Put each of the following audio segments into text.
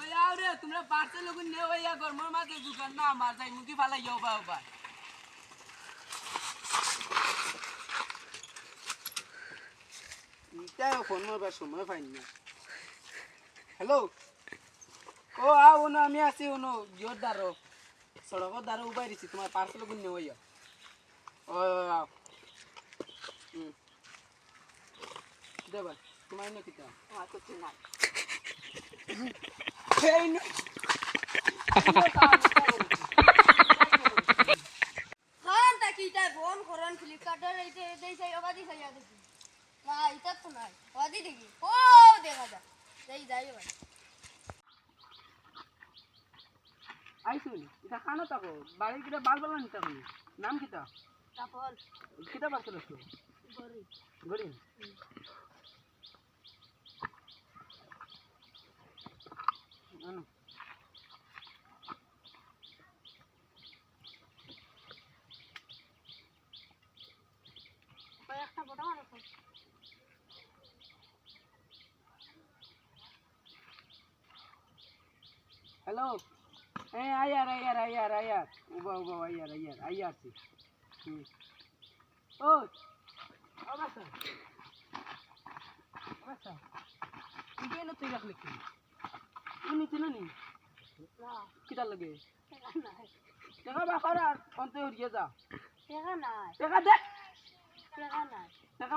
ওই আও রে তোমরা পার্সেল লোক নে ওই গরমর মাঝে দোকান না আমার যাই মুখি ফালাই যাও বা ফোন মারবার সময় পাইনি না। হ্যালো? ও আও ওনো আমি আছি ওনো জোর দারো সড়কর দারো উবাই দিছি তোমার পার্সেল লোক নে ওই ও দেবা তোমার নে কিটা আমার তো চিনা আইসুন এটা খানো থাকো বাড়ির কিটা বাল বাল নিতে হবে। নাম কিটা? তারপর কিটা পার্সেল আছে গরি। গরিন হ্যালো? হ্যাঁ আয়ার আয়ার আয়ার আয়ার। উবা উবা আয়ার আয়ার আয়ার হুম। ও অবস্থা অবস্থা তুই না তুই রাখলে কি? উনি চিনো নি? কিটা লাগে? দেখা অন্তে উড়িয়ে যা। নাই। দেখা নাই। দেখা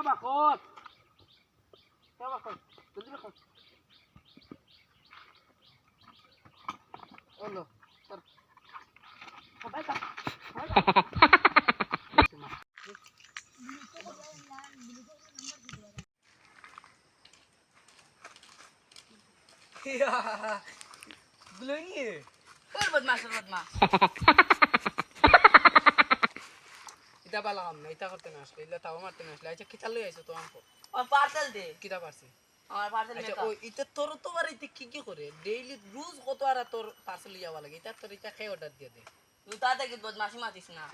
দেখা জলদি বদমাশ ওর বদমাশ ইটা পালা কাম না ইটা করতে না আসলে ইলা তাও মারতে না আসলে। আচ্ছা কিতা লই আইছো তো আমকো আর পার্সেল দে। কিতা পারছি? আমার পার্সেল আচ্ছা মেকআপ ও তোর তোমার ইতে কি কি করে? ডেইলি রোজ কত আর তোর পার্সেল যাওয়া লাগে? এটা তোর ইটা খেয়ে অর্ডার দিয়ে দে। তুই তাতে বদমাশি মাতিস না।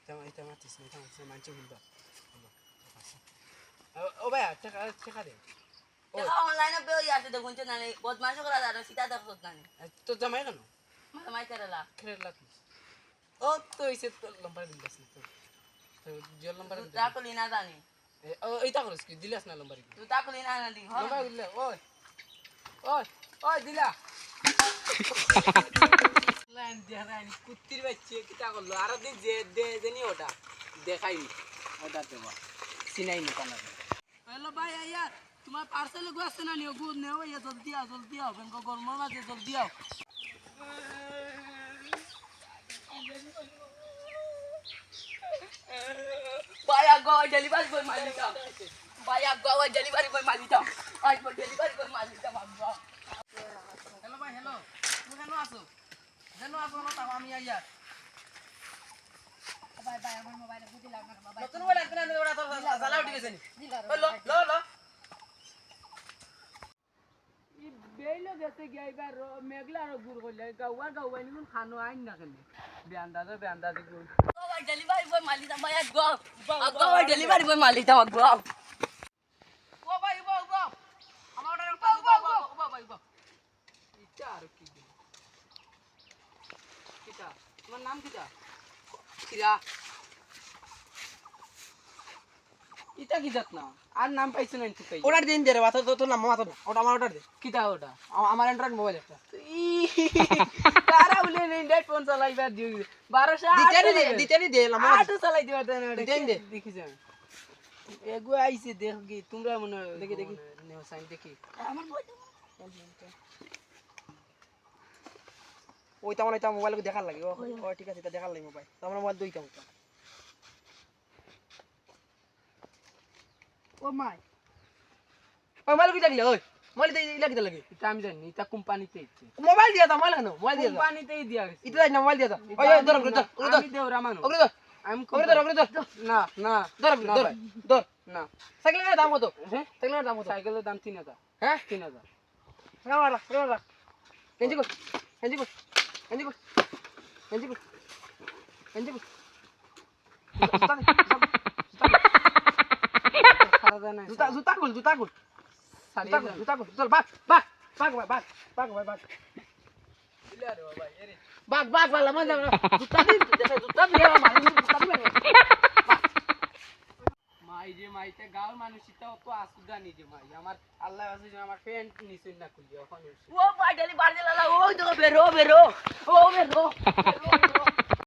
এটা এটা মাতিস না এটা মানছে ভুলবা ও ভাই টাকা টাকা দে। টাকা অনলাইনে দেখুন না বদমাশি করা যায় সীতা দেখছ না তোর জামাই কেন? মানে মাই কেরালা। লাতিস ও তো না তুই তাকে লিনা জানি। ও এইটা করিস কি? দিলাস না লম্বার তুই তাকে লিনা না দি দিলে ওই ওই ওই দিলা। লাইন দেখাইনি কুত্তির বাচ্চা কিটা করল আরও দিন যে দে দেনি ওটা। দেখাইনি ওটা দেবা। চিনাইনি কানা হ্যালো ভাই আইয়া তোমার পার্সেল গো আসছে না নিও গুড নেও ইয়া জলদি আও জলদি আও বেঙ্গো গরমের মাঝে জলদি আও। Vaya go delivery boy malita. Vaya go delivery boy malita. Ay boy delivery boy malita magba. Hello ভাই হ্যালো তুমি কেন আছো? কেন আছো? না তাও আমি আইয়া। Bye bye আমার মোবাইলে বুঝি লাগবে না বাবা। নতুন মোবাইল একদিন আনলে ওরা তো জ্বালা উঠে গেছে নি? লো লো লো বেইলো গেছে গিয়া এবার মেঘলা আর গুড় করলে গাওয়া গাওয়া নিগুন খানো আইন না কেন? বেন্দাজে বেন্দাজে গুড় ভাই ও আমার অর্ডার ভাই ইটা আর কি কিটা তোমার নাম কিটা কিরা ইটা কি জাত না আর নাম পাইছ না তুই অর্ডার দিন দে রে বাতা তো তোর নাম মাথা ওটা আমার অর্ডার দে কিটা ওটা আমার অ্যান্ড্রয়েড মোবাইল একটা তারা বলে এন্ড্রয়েড ফোন চালাইবার দিও। বারোশো দিতে নি দে দিতে নি দে আটও চালাই দিবার দেন দেন দে। দেখিস এগো আইছে দেখ কি তোমরা মনে দেখি, দেখি। নেও সাইন দেখি। আমার boy ওই তো আমার মোবাইল দেখার লাগে। ও ঠিক আছে এটা দেখার লাগে মোবাইল তো আমার মোবাইল দুইটা ওটা ও মাই। মোবাইল কি লাগলে ওই? মোবাইল দিয়ে ইলা কিটা লাগে এটা আমি জানি এটা কোম্পানিতে ইচ্ছে মোবাইল দিয়া দাও মোবাইল কেন মোবাইল দিয়া দাও কোম্পানিতেই দিয়া গেছে ইটা না মোবাইল দিয়া দাও ওই ধর ধর ধর আমি দেওরা মানুষ ওগুলো ধর আমি ওগুলো ধর ওগুলো ধর না না ধর ধর ধর না সাইকেলের দাম কত হ্যাঁ সাইকেলের দাম কত সাইকেলের দাম তিন হাজার হ্যাঁ তিন হাজার রাখ রাখ রাখ গেঞ্জি কর গেঞ্জি কর গেঞ্জি কর গেঞ্জি কর গেঞ্জি কর জুতা জুতা জুতা খুল জুতা খুল বাঘ বাঘ মাই যে মাইতে গাঁর মানুষটা অত আসুদা নিজে মাই আমার আল্লাহ আছে যে আমার প্যান্ট নিচে না খুলি এখন ও ভাই ডেলি বাড়ি ও দেখো বেরো বেরো ও বেরো